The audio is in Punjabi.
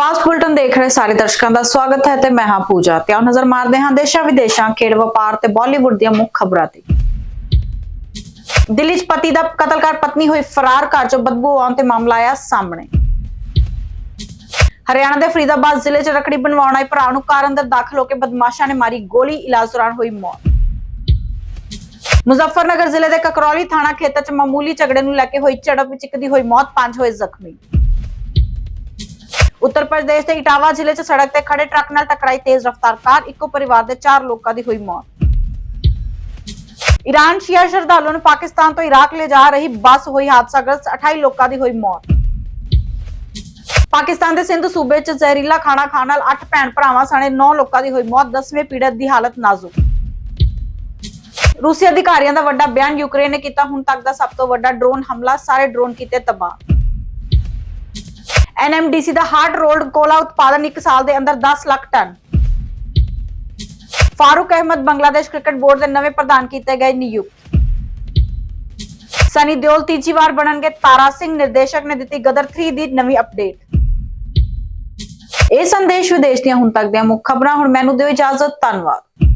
ਫਾਸਟ ਬੁਲਟਨ ਦੇਖ ਰਹੇ ਸਾਰੇ ਦਰਸ਼ਕਾਂ ਦਾ ਸਵਾਗਤ ਹੈ ਤੇ ਮੈਂ ਹਾਂ ਪੂਜਾ ਤੇ ਆਓ ਨਜ਼ਰ ਮਾਰਦੇ ਹਾਂ ਦੇਸ਼ਾਂ ਵਿਦੇਸ਼ਾਂ, ਖੇਡ ਵਪਾਰ ਤੇ ਬਾਲੀਵੁੱਡ ਦੀਆਂ ਮੁੱਖ ਖਬਰਾਂ ਤੇ। ਦਿੱਲੀ 'ਚ ਪਤੀ ਦਾ ਕਤਲ ਕਰ ਪਤਨੀ ਹੋਈ ਫਰਾਰ, ਘਰ 'ਚੋਂ ਬਦਬੂ ਆਉਣ ਤੇ ਮਾਮਲਾ ਆਇਆ ਸਾਹਮਣੇ। ਹਰਿਆਣਾ ਦੇ ਫਰੀਦਾਬਾਦ ਜ਼ਿਲ੍ਹੇ 'ਚ ਰਕੜੀ ਬਣਵਾਉਣ ਆਏ ਭਰਾ ਨੂੰ ਕਾਰ ਅੰਦਰ ਦਾਖਲ ਹੋ ਕੇ ਬਦਮਾਸ਼ਾਂ ਨੇ ਮਾਰੀ ਗੋਲੀ, ਇਲਾਜ ਦੌਰਾਨ ਹੋਈ ਮੌਤ। ਮੁਜ਼ੱਫਰਨਗਰ ਜ਼ਿਲ੍ਹੇ ਦੇ ਕਕਰੌਲੀ ਥਾਣਾ ਖੇਤਰ 'ਚ ਮਾਮੂਲੀ ਝਗੜੇ ਨੂੰ ਲੈ ਕੇ ਹੋਈ ਝੜਪ ਵਿੱਚ ਇੱਕ ਦੀ ਹੋਈ ਮੌਤ, ਪੰਜ ਹੋਏ ਜ਼ਖਮੀ। ਉੱਤਰ ਪ੍ਰਦੇਸ਼ ਦੇ ਇਟਾਵਾ ਜ਼ਿਲ੍ਹੇ 'ਚ ਸੜਕ ਤੇ ਖੜੇ ਟਰੱਕ ਨਾਲ ਟਕਰਾਈ ਤੇਜ਼ ਰਫ਼ਤਾਰ ਕਾਰ, ਇੱਕੋ ਪਰਿਵਾਰ ਦੇ 4 ਲੋਕਾਂ ਦੀ ਹੋਈ ਮੌਤ। ਈਰਾਨ ਸ਼ੀਆ ਸ਼ਰਧਾਲੂਆਂ ਨੂੰ ਪਾਕਿਸਤਾਨ ਤੋਂ ਇਰਾਕ ਲੈ ਜਾ ਰਹੀ ਬੱਸ ਹੋਈ ਹਾਦਸਾਗ੍ਰਸਤ 28 ਲੋਕਾਂ ਦੀ ਹੋਈ ਮੌਤ। ਪਾਕਿਸਤਾਨ ਦੇ ਸਿੰਧ ਸੂਬੇ 'ਚ ਜ਼ਹਿਰੀਲਾ ਖਾਣਾ ਖਾਣ ਨਾਲ 8 ਭੈਣ ਭਰਾਵਾਂ ਸਣੇ 9 ਲੋਕਾਂ ਦੀ ਹੋਈ ਮੌਤ 10ਵੇਂ ਪੀੜਤ ਦੀ ਹਾਲਤ ਨਾਜ਼ੁਕ। ਰੂਸੀ ਅਧਿਕਾਰੀਆਂ ਦਾ ਵੱਡਾ ਬਿਆਨ ਯੂਕਰੇਨ ਨੇ ਕੀਤਾ, ਹੁਣ ਤੱਕ ਦਾ ਸਭ ਤੋਂ ਵੱਡਾ ਡਰੋਨ ਹਮਲਾ, ਸਾਰੇ ਡਰੋਨ ਕੀਤੇ ਤਬਾਹ। ਐਨਐਮਡੀਸੀ ਦਾ ਹਾਰਡ ਰੋਲਡ ਕੋਲਾ ਉਤਪਾਦਨ 1 ਸਾਲ ਦੇ ਅੰਦਰ 10 lakh ton. Farooq Ahmed Bangladesh cricket board ਦੇ ਨਵੇਂ ਪ੍ਰਧਾਨ ਕੀਤੇ ਗਏ ਨਿਯੁਕਤ। ਸਨੀ ਦਿਓਲ ਤੀਜੀ ਵਾਰ ਬਣਨਗੇ, ਤਾਰਾ ਸਿੰਘ ਨਿਰਦੇਸ਼ਕ ਨੇ ਦਿੱਤੀ ਗਦਰ 3 ਦੀ ਨਵੀਂ ਅਪਡੇਟ ਇਹ ਸੰਦੇਸ਼ ਵਿਦੇਸ਼ ਦੀਆਂ ਹੁਣ ਤੱਕ ਦੀਆਂ ਮੁੱਖ ਖਬਰਾਂ, ਹੁਣ ਮੈਨੂੰ ਦਿਓ ਇਜਾਜ਼ਤ, ਧੰਨਵਾਦ।